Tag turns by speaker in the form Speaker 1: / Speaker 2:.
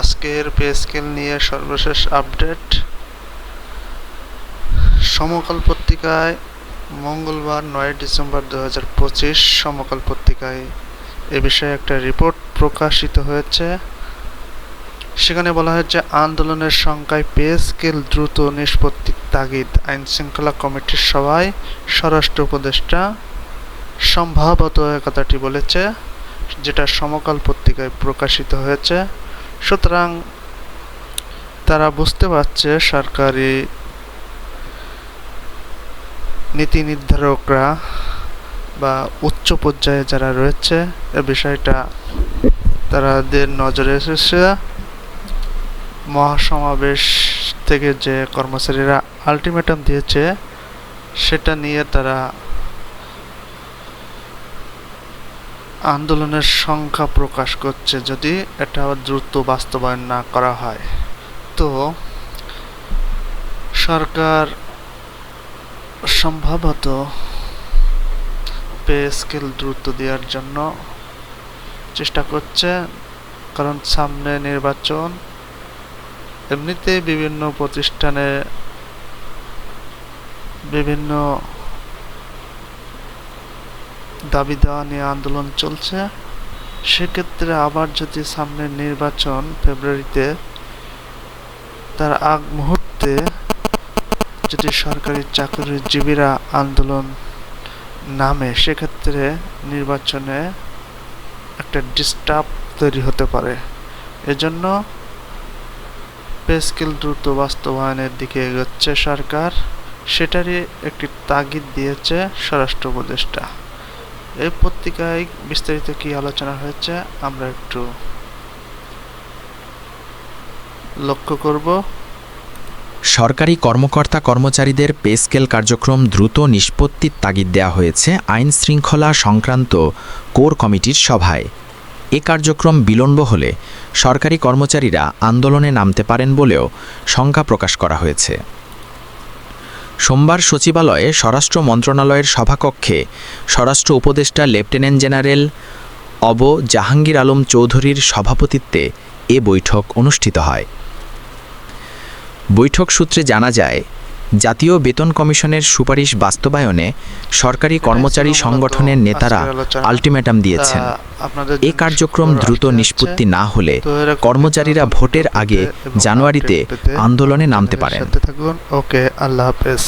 Speaker 1: আজকের pay scale নিয়ে সর্বশেষ আপডেট সমকাল পত্রিকায় মঙ্গলবার নয় ডিসেম্বর দু হাজার পঁচিশ সমকাল পত্রিকায় এ বিষয়ে একটা রিপোর্ট প্রকাশিত হয়েছে। সেখানে বলা হয়েছে, আন্দোলনের সংখ্যায় পে স্কেল দ্রুত নিষ্পত্তির তাগিদ আইন শৃঙ্খলা কমিটির সভায় স্বরাষ্ট্র উপদেষ্টা সম্ভবত কথাটি বলেছে, যেটা সমকাল পত্রিকায় প্রকাশিত হয়েছে। সুতরাং তারা বুঝতে পারছে সরকারি নীতি নির্ধারকরা বা উচ্চ পর্যায়ে যারা রয়েছে, এ বিষয়টা তাদের নজরে এসেছে। মহাসমাবেশ থেকে যে কর্মচারীরা আলটিমেটাম দিয়েছে, সেটা নিয়ে তারা আন্দোলনের সংখ্যা প্রকাশ করছে যদি এটা দ্রুত বাস্তবায়ন না করা হয়। তো সরকার সম্ভবত পে স্কেল দ্রুত দেওয়ার জন্য চেষ্টা করছে, কারণ সামনে নির্বাচন, এমনিতে বিভিন্ন প্রতিষ্ঠানে বিভিন্ন দাবি দেওয়া নিয়ে আন্দোলন চলছে। সেক্ষেত্রে আবার যদি সামনে নির্বাচন ফেব্রুয়ারিতে তার আগ মুহূর্তে যদি সরকারি চাকরিজীবীরা আন্দোলন নামে, সেক্ষেত্রে নির্বাচনে একটা ডিস্টার্ব তৈরি হতে পারে। এজন্য পে স্কেল দ্রুত বাস্তবায়নের দিকে এগোচ্ছে সরকার। সেটারই একটি তাগিদ দিয়েছে স্বরাষ্ট্র উপদেষ্টা। এই পত্রিকায় বিস্তারিত কি আলোচনা হয়েছে, আমরা একটু লক্ষ্য করব।
Speaker 2: সরকারি কর্মকর্তা কর্মচারীদের পে স্কেল কার্যক্রম দ্রুত নিষ্পত্তির তাগিদ দেওয়া হয়েছে আইন শৃঙ্খলা সংক্রান্ত কোর কমিটির সভায়। এ কার্যক্রম বিলম্ব হলে সরকারি কর্মচারীরা আন্দোলনে নামতে পারেন বলেও শঙ্কা প্রকাশ করা হয়েছে। সোমবার সচিবালয়ে স্বরাষ্ট্র মন্ত্রণালয়ের সভাকক্ষে স্বরাষ্ট্র উপদেষ্টা লেফটেন্যান্ট জেনারেল অব জাহাঙ্গীর আলম চৌধুরীর সভাপতিত্বে এ বৈঠক অনুষ্ঠিত হয়। বৈঠক সূত্রে জানা যায় জাতীয় বেতন কমিশনের সুপারিশ বাস্তবায়নে সরকারি কর্মচারী সংগঠনের নেতারা আলটিমেটাম দিয়েছেন। এ কার্যক্রম দ্রুত নিষ্পত্তি না হলে কর্মচারীরা ভোটের আগে জানুয়ারিতে আন্দোলনে নামতে পারেন।
Speaker 1: ওকে আল্লাহ হাফেজ।